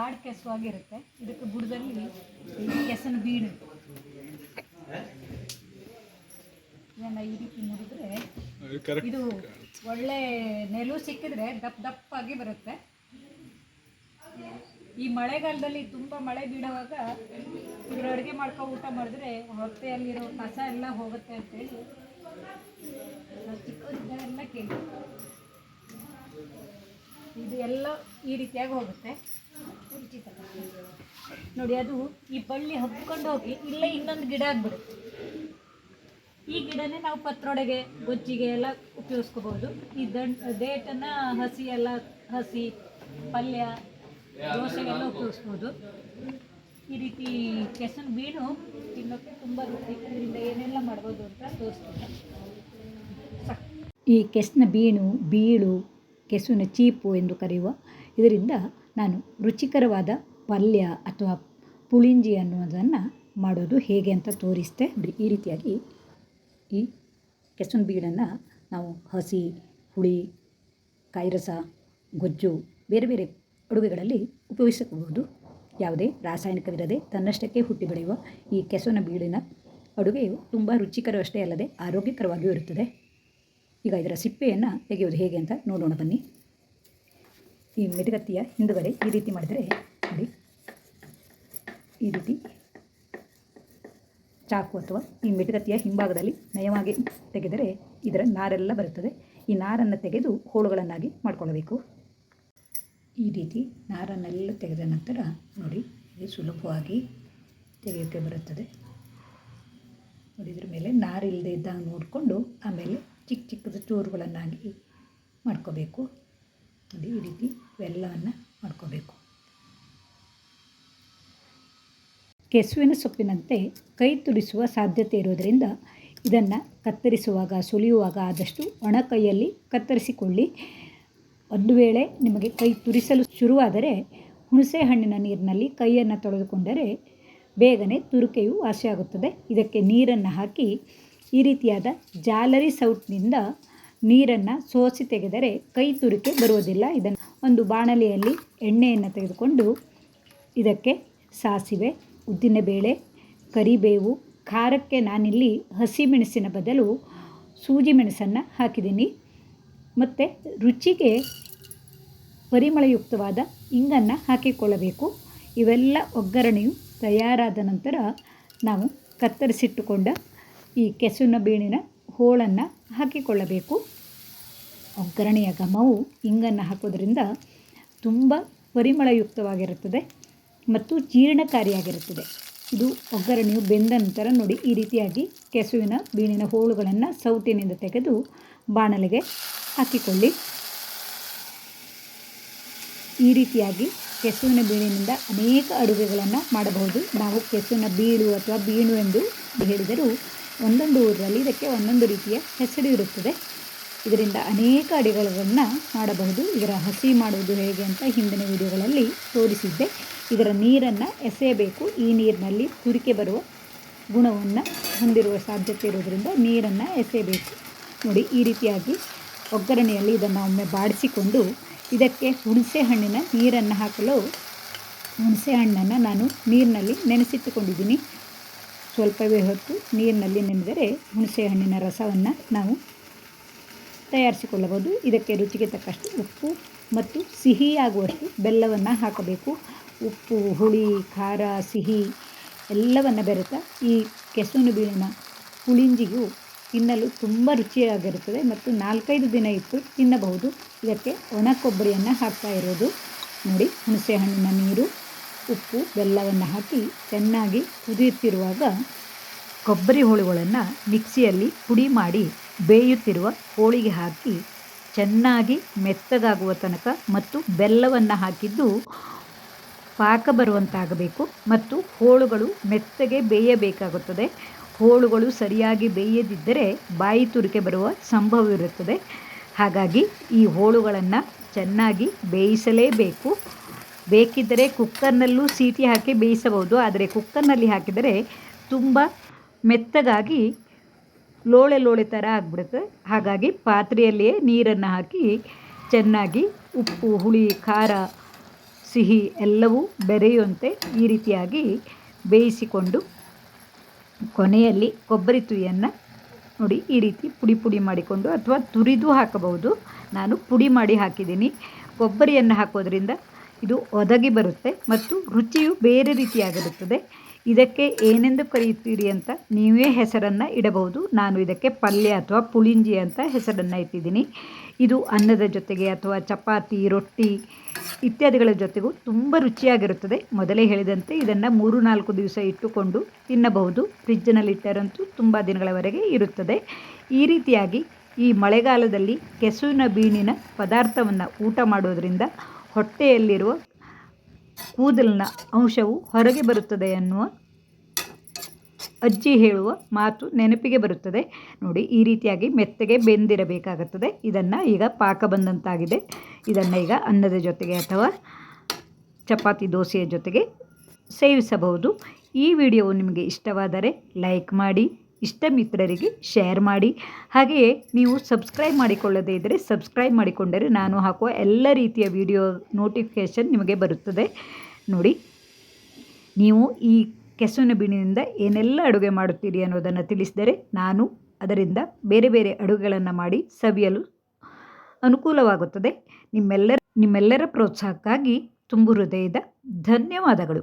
ಕಾಡು ಕೆಸುವಾಗಿರುತ್ತೆ ಇದಕ್ಕೆ ಬುಡದಲ್ಲಿ ಕೆಸನ ಬೀಡು. ಇದನ್ನು ಈ ರೀತಿ ಮುಡಿದ್ರೆ ಇದು ಒಳ್ಳೆ ನೆಲು ಸಿಕ್ಕಿದ್ರೆ ದಪ್ಪ ದಪ್ಪಾಗಿ ಬರುತ್ತೆ. ಈ ಮಳೆಗಾಲದಲ್ಲಿ ತುಂಬ ಮಳೆ ಬೀಳುವಾಗ ಇದ್ರ ಅಡುಗೆ ಮಾಡ್ಕೊ ಊಟ ಮಾಡಿದ್ರೆ ಹೊಟ್ಟೆಯಲ್ಲಿರೋ ಕಸ ಎಲ್ಲ ಹೋಗುತ್ತೆ ಅಂತೇಳಿ ನಾವು ಚಿಕ್ಕವರಿದ್ದಾಗೆಲ್ಲ ಕೇಳಿ ಇದು ಎಲ್ಲ ಈ ರೀತಿಯಾಗಿ ಹೋಗುತ್ತೆ. ನೋಡಿ, ಅದು ಈ ಬಳ್ಳಿ ಹಬ್ಕೊಂಡು ಹೋಗಿ ಇಲ್ಲ ಇನ್ನೊಂದು ಗಿಡ ಆಗ್ಬಿಡುತ್ತೆ. ಈ ಗಿಡನೇ ನಾವು ಪತ್ರೊಡೆಗೆ, ಗೊಜ್ಜಿಗೆ ಎಲ್ಲ ಉಪಯೋಗಿಸ್ಕೋಬಹುದು ಈ ದಂಡ್ ದೇಟನ್ನು ಹಸಿ ಎಲ್ಲ, ಹಸಿ, ಪಲ್ಯ, ದೋಸೆಗೆಲ್ಲ ಉಪಯೋಗಿಸ್ಬೋದು. ಈ ರೀತಿ ಕೆಸನ್ ಬೀನು ತಿನ್ನೋಕ್ಕೆ ತುಂಬ ರುಚಿ, ಇದರಿಂದ ಏನೆಲ್ಲ ಮಾಡ್ಬೋದು ಅಂತ ತೋರಿಸ್ತೀನಿ. ಈ ಕೆಸ್ನ ಬೀಣು ಬೀಳು ಕೆಸುವಿನ ಚೀಪು ಎಂದು ಕರೆಯುವ. ಇದರಿಂದ ನಾನು ರುಚಿಕರವಾದ ಪಲ್ಯ ಅಥವಾ ಪುಳಿಂಜಿ ಅನ್ನೋದನ್ನು ಮಾಡೋದು ಹೇಗೆ ಅಂತ ತೋರಿಸ್ತೆ. ನೋಡಿ ಈ ರೀತಿಯಾಗಿ ಈ ಕೆಸುವಿನ ಬೀಡನ್ನು ನಾವು ಹಸಿ, ಹುಳಿ, ಕಾಯಿರಸ, ಗೊಜ್ಜು, ಬೇರೆ ಬೇರೆ ಅಡುಗೆಗಳಲ್ಲಿ ಉಪಯೋಗಿಸಬಹುದು. ಯಾವುದೇ ರಾಸಾಯನಿಕವಿರದೆ ತನ್ನಷ್ಟಕ್ಕೆ ಹುಟ್ಟಿ ಬೆಳೆಯುವ ಈ ಕೆಸುವಿನ ಬೀಡಿನ ಅಡುಗೆಯು ತುಂಬ ರುಚಿಕರವಷ್ಟೇ ಅಲ್ಲದೆ ಆರೋಗ್ಯಕರವಾಗಿಯೂ ಇರುತ್ತದೆ. ಈಗ ಇದರ ಸಿಪ್ಪೆಯನ್ನು ತೆಗೆಯೋದು ಹೇಗೆ ಅಂತ ನೋಡೋಣ ಬನ್ನಿ. ಈ ಮೆಟಗತ್ತಿಯ ಹಿಂದುಗಡೆ ಈ ರೀತಿ ಮಾಡಿದರೆ ನೋಡಿ. ಈ ರೀತಿ ಚಾಕು ಅಥವಾ ಈ ಮೆಟಗತ್ತಿಯ ಹಿಂಭಾಗದಲ್ಲಿ ನಯವಾಗಿ ತೆಗೆದರೆ ಇದರ ನಾರೆಲ್ಲ ಬರುತ್ತದೆ. ಈ ನಾರನ್ನು ತೆಗೆದು ಹೋಳುಗಳನ್ನಾಗಿ ಮಾಡಿಕೊಳ್ಳಬೇಕು. ಈ ರೀತಿ ನಾರನ್ನೆಲ್ಲ ತೆಗೆದ ನಂತರ ನೋಡಿ, ಇದು ಸುಲಭವಾಗಿ ತೆಗೆಯೋಕ್ಕೆ ಬರುತ್ತದೆ. ನೋಡಿ, ಇದ್ರ ಮೇಲೆ ನಾರಿಲ್ಲದೆ ಇದ್ದಾಗ ನೋಡಿಕೊಂಡು ಆಮೇಲೆ ಚಿಕ್ಕ ಚಿಕ್ಕದ ಚೂರುಗಳನ್ನಾಗಿ ಮಾಡ್ಕೋಬೇಕು. ನೋಡಿ ಈ ರೀತಿ ಇವೆಲ್ಲವನ್ನು ಮಾಡ್ಕೋಬೇಕು. ಕೆಸುವಿನ ಸೊಪ್ಪಿನಂತೆ ಕೈ ತುರಿಸುವ ಸಾಧ್ಯತೆ ಇರೋದರಿಂದ ಇದನ್ನು ಕತ್ತರಿಸುವಾಗ, ಸುಲಿಯುವಾಗ ಆದಷ್ಟು ಒಣ ಕೈಯಲ್ಲಿ ಕತ್ತರಿಸಿಕೊಳ್ಳಿ. ಒಂದು ವೇಳೆ ನಿಮಗೆ ಕೈ ತುರಿಸಲು ಶುರುವಾದರೆ ಹುಣಸೆ ಹಣ್ಣಿನ ನೀರಿನಲ್ಲಿ ಕೈಯನ್ನು ತೊಳೆದುಕೊಂಡರೆ ಬೇಗನೆ ತುರುಕೆಯು ವಾಸಿಯಾಗುತ್ತದೆ. ಇದಕ್ಕೆ ನೀರನ್ನು ಹಾಕಿ ಈ ರೀತಿಯಾದ ಜಾಲರಿ ಸೌಟ್ನಿಂದ ನೀರನ್ನು ಸೋಸಿ ತೆಗೆದರೆ ಕೈ ತುರಿಕೆ ಬರುವುದಿಲ್ಲ. ಇದನ್ನು ಒಂದು ಬಾಣಲೆಯಲ್ಲಿ ಎಣ್ಣೆಯನ್ನು ತೆಗೆದುಕೊಂಡು ಇದಕ್ಕೆ ಸಾಸಿವೆ, ಉದ್ದಿನಬೇಳೆ, ಕರಿಬೇವು, ಖಾರಕ್ಕೆ ನಾನಿಲ್ಲಿ ಹಸಿಮೆಣಸಿನ ಬದಲು ಸೂಜಿ ಮೆಣಸನ್ನು ಹಾಕಿದ್ದೀನಿ. ಮತ್ತು ರುಚಿಗೆ ಪರಿಮಳಯುಕ್ತವಾದ ಇಂಗನ್ನು ಹಾಕಿಕೊಳ್ಳಬೇಕು. ಇವೆಲ್ಲ ಒಗ್ಗರಣೆಯು ತಯಾರಾದ ನಂತರ ನಾವು ಕತ್ತರಿಸಿಟ್ಟುಕೊಂಡ ಈ ಕೆಸುವಿನ ಬೀಣಿನ ಹೋಳನ್ನು ಹಾಕಿಕೊಳ್ಳಬೇಕು. ಒಗ್ಗರಣೆಯ ಘಮವು ಇಂಗನ್ನು ಹಾಕೋದ್ರಿಂದ ತುಂಬ ಪರಿಮಳಯುಕ್ತವಾಗಿರುತ್ತದೆ ಮತ್ತು ಜೀರ್ಣಕಾರಿಯಾಗಿರುತ್ತದೆ. ಇದು ಒಗ್ಗರಣೆಯು ಬೆಂದ ನಂತರ ನೋಡಿ ಈ ರೀತಿಯಾಗಿ ಕೆಸುವಿನ ಬೀಣಿನ ಹೋಳುಗಳನ್ನು ಸೌಟಿನಿಂದ ತೆಗೆದು ಬಾಣಲೆಗೆ ಹಾಕಿಕೊಳ್ಳಿ. ಈ ರೀತಿಯಾಗಿ ಕೆಸುವಿನ ಬೀಳಿನಿಂದ ಅನೇಕ ಅಡುಗೆಗಳನ್ನು ಮಾಡಬಹುದು. ನಾವು ಕೆಸುವಿನ ಬೀಳು ಅಥವಾ ಬೀಣು ಎಂದು ಹೇಳಿದರೂ ಒಂದೊಂದು ಊರಲ್ಲಿ ಇದಕ್ಕೆ ಒಂದೊಂದು ರೀತಿಯ ಹೆಸರು ಇರುತ್ತದೆ. ಇದರಿಂದ ಅನೇಕ ಅಡಿಗೆಗಳನ್ನು ಮಾಡಬಹುದು. ಇದರ ಹಸಿ ಮಾಡುವುದು ಹೇಗೆ ಅಂತ ಹಿಂದಿನ ವಿಡಿಯೋಗಳಲ್ಲಿ ತೋರಿಸಿದ್ದೆ. ಇದರ ನೀರನ್ನು ಎಸೆಯಬೇಕು. ಈ ನೀರಿನಲ್ಲಿ ತುರಿಕೆ ಬರುವ ಗುಣವನ್ನು ಹೊಂದಿರುವ ಸಾಧ್ಯತೆ ಇರೋದರಿಂದ ನೀರನ್ನು ಎಸೆಯಬೇಕು. ನೋಡಿ, ಈ ರೀತಿಯಾಗಿ ಒಗ್ಗರಣೆಯಲ್ಲಿ ಇದನ್ನು ಒಮ್ಮೆ ಬಾಡಿಸಿಕೊಂಡು ಇದಕ್ಕೆ ಹುಣಸೆ ಹಣ್ಣಿನ ನೀರನ್ನು ಹಾಕಲು ಹುಣಸೆ ಹಣ್ಣನ್ನು ನಾನು ನೀರಿನಲ್ಲಿ ನೆನೆಸಿಟ್ಟುಕೊಂಡಿದ್ದೀನಿ. ಸ್ವಲ್ಪವೇ ಹೊತ್ತು ನೀರಿನಲ್ಲಿ ನೆನೆದರೆ ಹುಣಸೆ ಹಣ್ಣಿನ ರಸವನ್ನು ನಾವು ತಯಾರಿಸಿಕೊಳ್ಳಬಹುದು. ಇದಕ್ಕೆ ರುಚಿಗೆ ತಕ್ಕಷ್ಟು ಉಪ್ಪು ಮತ್ತು ಸಿಹಿಯಾಗುವಷ್ಟು ಬೆಲ್ಲವನ್ನು ಹಾಕಬೇಕು. ಉಪ್ಪು, ಹುಳಿ, ಖಾರ, ಸಿಹಿ ಎಲ್ಲವನ್ನು ಬೆರೆತ ಈ ಕೆಸುವಿನ ಬೀಳಿನ ಪುಳಿಂಜಿಯು ತಿನ್ನಲು ತುಂಬ ರುಚಿಯಾಗಿರುತ್ತದೆ ಮತ್ತು ನಾಲ್ಕೈದು ದಿನ ಇಟ್ಟು ತಿನ್ನಬಹುದು. ಇದಕ್ಕೆ ಒಣ ಕೊಬ್ಬರಿಯನ್ನು ಹಾಕ್ತಾ ಇರೋದು. ನೋಡಿ, ಹುಣಸೆ ಹಣ್ಣಿನ ನೀರು ಉಪ್ಪು, ಬೆಲ್ಲವನ್ನು ಹಾಕಿ ಚೆನ್ನಾಗಿ ಕುದಿಯುತ್ತಿರುವಾಗ ಕೊಬ್ಬರಿ ಹೋಳುಗಳನ್ನು ಮಿಕ್ಸಿಯಲ್ಲಿ ಪುಡಿ ಮಾಡಿ ಬೇಯುತ್ತಿರುವ ಹೋಳಿಗೆ ಹಾಕಿ ಚೆನ್ನಾಗಿ ಮೆತ್ತಗಾಗುವ ತನಕ ಮತ್ತು ಬೆಲ್ಲವನ್ನು ಹಾಕಿದ್ದು ಪಾಕ ಬರುವಂತಾಗಬೇಕು ಮತ್ತು ಹೋಳುಗಳು ಮೆತ್ತಗೆ ಬೇಯಬೇಕಾಗುತ್ತದೆ. ಹೋಳುಗಳು ಸರಿಯಾಗಿ ಬೇಯದಿದ್ದರೆ ಬಾಯಿ ತುರಿಕೆ ಬರುವ ಸಂಭವವಿರುತ್ತದೆ. ಹಾಗಾಗಿ ಈ ಹೋಳುಗಳನ್ನು ಚೆನ್ನಾಗಿ ಬೇಯಿಸಲೇಬೇಕು. ಬೇಕಿದ್ದರೆ ಕುಕ್ಕರ್ನಲ್ಲೂ ಸೀಟಿ ಹಾಕಿ ಬೇಯಿಸಬಹುದು, ಆದರೆ ಕುಕ್ಕರ್ನಲ್ಲಿ ಹಾಕಿದರೆ ತುಂಬ ಮೆತ್ತಗಾಗಿ ಲೋಳೆ ಲೋಳೆ ಥರ ಆಗಿಬಿಡುತ್ತೆ. ಹಾಗಾಗಿ ಪಾತ್ರೆಯಲ್ಲಿಯೇ ನೀರನ್ನು ಹಾಕಿ ಚೆನ್ನಾಗಿ ಉಪ್ಪು, ಹುಳಿ, ಖಾರ, ಸಿಹಿ ಎಲ್ಲವೂ ಬೆರೆಯುವಂತೆ ಈ ರೀತಿಯಾಗಿ ಬೇಯಿಸಿಕೊಂಡು ಕೊನೆಯಲ್ಲಿ ಕೊಬ್ಬರಿ ತುರಿಯನ್ನು ನೋಡಿ ಈ ರೀತಿ ಪುಡಿ ಪುಡಿ ಮಾಡಿಕೊಂಡು ಅಥವಾ ತುರಿದು ಹಾಕಬಹುದು. ನಾನು ಪುಡಿ ಮಾಡಿ ಹಾಕಿದ್ದೀನಿ. ಕೊಬ್ಬರಿಯನ್ನು ಹಾಕೋದ್ರಿಂದ ಇದು ಒದಗಿ ಬರುತ್ತೆ ಮತ್ತು ರುಚಿಯು ಬೇರೆ ರೀತಿಯಾಗಿರುತ್ತದೆ. ಇದಕ್ಕೆ ಏನೆಂದು ಕರೆಯುತ್ತೀರಿ ಅಂತ ನೀವೇ ಹೆಸರನ್ನು ಇಡಬಹುದು. ನಾನು ಇದಕ್ಕೆ ಪಲ್ಯ ಅಥವಾ ಪುಳಿಂಜಿ ಅಂತ ಹೆಸರನ್ನು ಇಟ್ಟಿದ್ದೀನಿ. ಇದು ಅನ್ನದ ಜೊತೆಗೆ ಅಥವಾ ಚಪಾತಿ, ರೊಟ್ಟಿ ಇತ್ಯಾದಿಗಳ ಜೊತೆಗೂ ತುಂಬ ರುಚಿಯಾಗಿರುತ್ತದೆ. ಮೊದಲೇ ಹೇಳಿದಂತೆ ಇದನ್ನು ಮೂರು ನಾಲ್ಕು ದಿವಸ ಇಟ್ಟುಕೊಂಡು ತಿನ್ನಬಹುದು. ಫ್ರಿಜ್ಜಿನಲ್ಲಿಟ್ಟರಂತೂ ತುಂಬ ದಿನಗಳವರೆಗೆ ಇರುತ್ತದೆ. ಈ ರೀತಿಯಾಗಿ ಈ ಮಳೆಗಾಲದಲ್ಲಿ ಕೆಸುವಿನ ಬೀನಿನ ಪದಾರ್ಥವನ್ನು ಊಟ ಮಾಡೋದರಿಂದ ಹೊಟ್ಟೆಯಲ್ಲಿರುವ ಕೂದಲಿನ ಅಂಶವು ಹೊರಗೆ ಬರುತ್ತದೆ ಎನ್ನುವ ಅಜ್ಜಿ ಹೇಳುವ ಮಾತು ನೆನಪಿಗೆ ಬರುತ್ತದೆ. ನೋಡಿ, ಈ ರೀತಿಯಾಗಿ ಮೆತ್ತಗೆ ಬೆಂದಿರಬೇಕಾಗುತ್ತದೆ. ಇದನ್ನು ಈಗ ಪಾಕ ಬಂದಂತಾಗಿದೆ. ಇದನ್ನು ಈಗ ಅನ್ನದ ಜೊತೆಗೆ ಅಥವಾ ಚಪಾತಿ ದೋಸೆಯ ಜೊತೆಗೆ ಸೇವಿಸಬಹುದು. ಈ ವಿಡಿಯೋವು ನಿಮಗೆ ಇಷ್ಟವಾದರೆ ಲೈಕ್ ಮಾಡಿ ಇಷ್ಟ ಮಿತ್ರರಿಗೆ ಶೇರ್ ಮಾಡಿ. ಹಾಗೆಯೇ ನೀವು ಸಬ್ಸ್ಕ್ರೈಬ್ ಮಾಡಿಕೊಳ್ಳದೇ ಇದ್ದರೆ ಸಬ್ಸ್ಕ್ರೈಬ್ ಮಾಡಿಕೊಂಡರೆ ನಾನು ಹಾಕುವ ಎಲ್ಲ ರೀತಿಯ ವಿಡಿಯೋ ನೋಟಿಫಿಕೇಷನ್ ನಿಮಗೆ ಬರುತ್ತದೆ. ನೋಡಿ, ನೀವು ಈ ಕೆಸುವಿನ ಬಿಣಿನಿಂದ ಏನೆಲ್ಲ ಅಡುಗೆ ಮಾಡುತ್ತೀರಿ ಅನ್ನೋದನ್ನು ತಿಳಿಸಿದರೆ ನಾನು ಅದರಿಂದ ಬೇರೆ ಬೇರೆ ಅಡುಗೆಗಳನ್ನು ಮಾಡಿ ಸವಿಯಲು ಅನುಕೂಲವಾಗುತ್ತದೆ. ನಿಮ್ಮೆಲ್ಲರ ನಿಮ್ಮೆಲ್ಲರ ಪ್ರೋತ್ಸಾಹಕ್ಕಾಗಿ ತುಂಬು ಹೃದಯದ ಧನ್ಯವಾದಗಳು.